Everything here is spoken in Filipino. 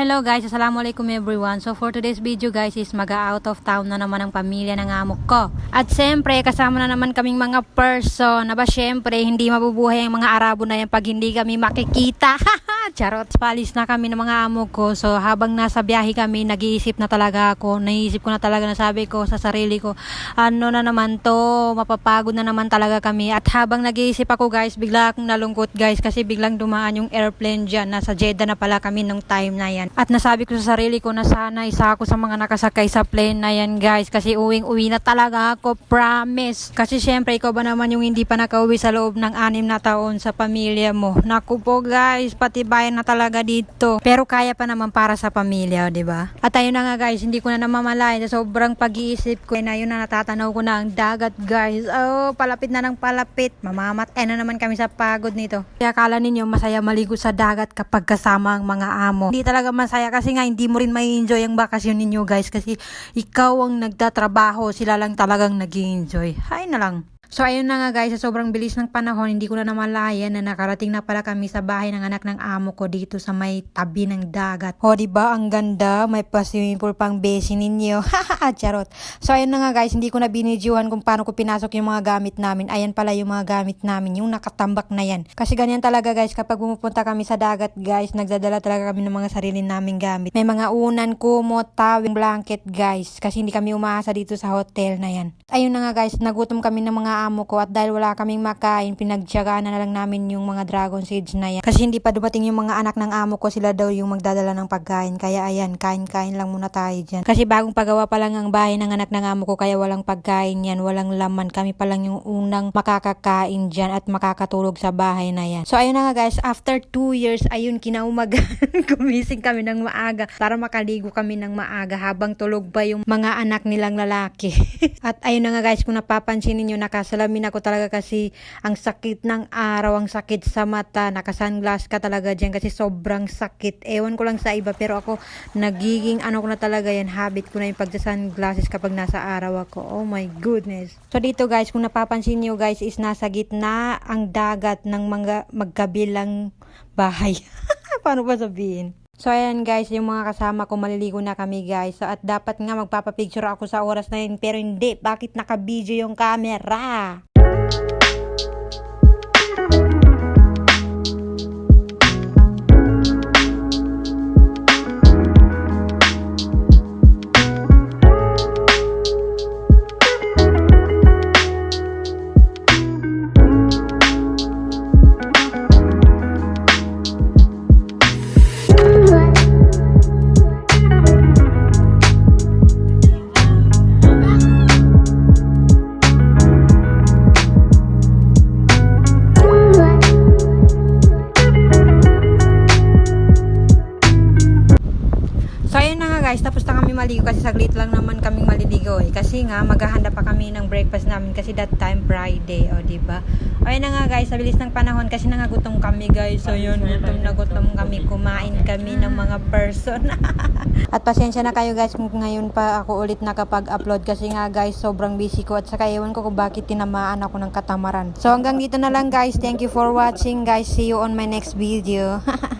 hello guys, assalamualaikum everyone. So for today's video guys is mag-out of town na naman ang pamilya ng amo ko. At syempre, kasama na naman kaming mga person. Aba syempre, hindi mabubuhay ang mga Arabo na yan pag hindi kami makikita. Charot, palis na kami ng mga amo ko. So habang nasa biyahe kami, nag-iisip na talaga ako. Naisip ko na talaga na sabi ko sa sarili ko, ano na naman to, mapapagod na naman talaga kami. At habang nag-iisip ako guys, bigla akong nalungkot guys kasi biglang dumaan yung airplane dyan. Nasa Jeddah na pala kami nung time na yan. At nasabi ko sa sarili ko na sana isa ako sa mga nakasakay sa plane na yan guys kasi uwing-uwi na talaga ako, promise. Kasi syempre ikaw ba naman yung hindi pa nakauwi sa loob ng anim na taon sa pamilya mo. Naku po guys, pati bayan na talaga dito. Pero kaya pa naman para sa pamilya, di ba? At ayun na nga guys, hindi ko na namamalayan sobrang pag-iisip ko na yun na natatanaw ko na ang dagat guys. Oh, palapit na ng palapit. Mamamatay na naman kami sa pagod nito. Kaya akala ninyo masaya maligo sa dagat kapag kasama ang mga amo. Hindi talaga masaya kasi nga hindi mo rin may enjoy ang bakasyon ninyo guys kasi ikaw ang nagtatrabaho, sila lang talagang nag enjoy Hay na lang. So ayun na nga guys, sa sobrang bilis ng panahon, hindi ko na namalayan na nakarating na pala kami sa bahay ng anak ng amo ko dito sa may tabi ng dagat. O di ba ang ganda, may pa-swimming pool pang besi ninyo. Charot. So ayun na nga guys, hindi ko na binidyohan kung paano ko pinasok yung mga gamit namin. Ayan pala yung mga gamit namin, yung nakatambak na yan. Kasi ganyan talaga guys, kapag pumupunta kami sa dagat guys, nagdadala talaga kami ng mga sarili naming gamit. May mga unan, kumot, tawing, blanket guys. Kasi hindi kami umaasa dito sa hotel na yan. Ayun na nga guys, nagutom kami ng mga amo ko at dahil wala kaming makain, pinagtyagaan na lang namin yung mga dragon seeds na yan. Kasi hindi pa dumating yung mga anak ng amo ko, sila daw yung magdadala ng pagkain. Kaya ayan, kain-kain lang muna tayo dyan. Kasi bagong pagawa pa lang ang bahay ng anak ng amo ko, kaya walang pagkain yan, walang laman. Kami pa lang yung unang makakakain dyan at makakatulog sa bahay na yan. So ayun na nga guys, after 2 years, ayun kinaumagan, gumising kami ng maaga para makaligo kami ng maaga habang tulog pa yung mga anak nilang lalaki. at ayun na nga guys, kung napapansin ninyo, nakasalamin ako talaga kasi ang sakit ng araw, ang sakit sa mata, nakasunglass ka talaga dyan kasi sobrang sakit. Ewan ko lang sa iba, pero ako nagiging ano ko na talaga yan, habit ko na yung pagsa-sunglasses kapag nasa araw ako. Oh my goodness. So dito guys, kung napapansin nyo guys, is nasa gitna ang dagat ng mga magkabilang bahay. Paano ba sabihin? So ayan guys, yung mga kasama ko maliligo na kami guys. So, at dapat nga magpapapicture ako sa oras na yun pero hindi. Bakit naka-video yung camera? Guys, tapos na kami maligo kasi saglit lang naman kaming maliligo eh. Kasi nga maghahanda pa kami ng breakfast namin kasi that time Friday, o di ba? Ayun na nga guys, sa bilis ng panahon kasi nangagutom kami guys. So yun, gutom na gutom kami, kumain kami ng mga person. at pasensya na kayo guys kung ngayon pa ako ulit nakapag-upload kasi nga guys, sobrang busy ko at saka ewan ko kung bakit tinamaan ako ng katamaran. So hanggang dito na lang guys, thank you for watching guys. See you on my next video.